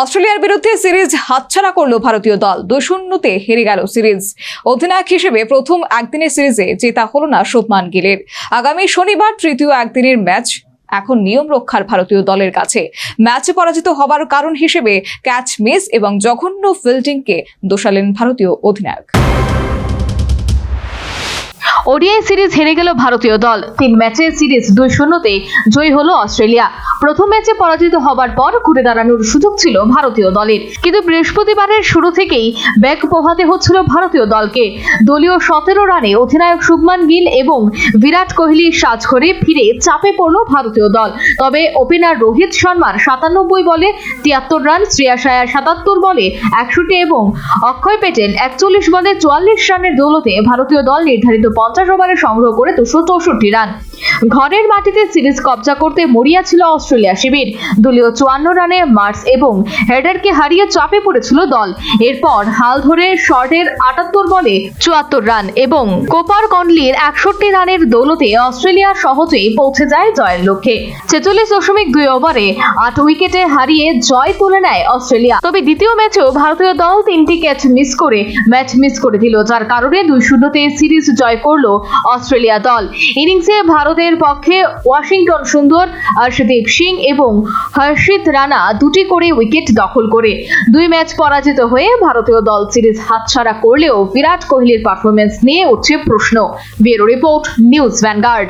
অস্ট্রেলিয়ার বিরুদ্ধে সিরিজ হাতছাড়া করল ভারতীয় দল। দুই শূন্যতে হেরে গেল সিরিজ। অধিনায়ক হিসেবে প্রথম একদিনের সিরিজে জেতা হলো না শুভমান গিলের। আগামী শনিবার তৃতীয় একদিনের ম্যাচ এখন নিয়ম রক্ষার ভারতীয় দলের কাছে। ম্যাচে পরাজিত হবার কারণ হিসেবে ক্যাচ মিস এবং জঘন্য ফিল্ডিংকে দোষালেন ভারতীয় অধিনায়ক। ওডিআই সিরিজ হেরে গেল ভারতীয় দল। তিন ম্যাচের সিরিজ দুই শূন্যতে জয়ী হলো অস্ট্রেলিয়া। প্রথম ম্যাচে পরাজিত হবার পর ঘুরে দাঁড়ানোর সুযোগ ছিল ভারতীয় দলের। কিন্তু বৃহস্পতিবারের শুরু থেকেই ব্যাক পোহাতে হচ্ছিল ভারতীয় দলকে। দলীয় সতেরো রানে অধিনায়ক শুভমান গিল এবং বিরাট কোহলির সাজ করে ফিরে চাপে পড়ল ভারতীয় দল। তবে ওপেনার রোহিত শর্মার সাতানব্বই বলে তিয়াত্তর রান, শ্রেয়া সায়ার সাতাত্তর বলে একষট্টি এবং অক্ষয় পেটেল একচল্লিশ বলে চুয়াল্লিশ রানের দৌলতে ভারতীয় দল নির্ধারিত পঞ্চাশ ওভারে সংগ্রহ করে দুশো চৌষট্টি রান। ঘরের মাটিতে সিরিজ কবজা করতে মরিয়া ছিল অস্ট্রেলিয়া শিবির। দলীয় চুয়ান্ন রানে মার্স এবং হেডারকে হারিয়ে চাপে পড়েছিল দল। এরপর হাল ধরে শর্টের আটাত্তর বলে চুয়াত্তর রান এবং কোপার কন্ডলির একষট্টি রানের দৌলতে অস্ট্রেলিয়া সহজেই পৌঁছে যায় জয়ের লক্ষ্যে। ছেচল্লিশ দশমিক দুই ওভারে আট উইকেটে হারিয়ে জয় তুলে নেয় অস্ট্রেলিয়া। তবে দ্বিতীয় ম্যাচেও ভারতীয় দল তিনটি ক্যাচ মিস করে ম্যাচ মিস করে দিল, যার কারণে দুই শূন্যতে সিরিজ জয় করল অস্ট্রেলিয়া দল। ইনিংসে ভারতের পক্ষে ওয়াশিংটন সুন্দর হর্ষদীপ সিং এবং হর্ষিত রানা দুটি করে উইকেট দখল করে। দুই ম্যাচ পরাজিত হয়ে ভারতীয় দল সিরিজ হাতছাড়া করলেও বিরাট কোহলির পারফরমেন্স নিয়ে উঠছে প্রশ্ন। Bureau report, news vanguard.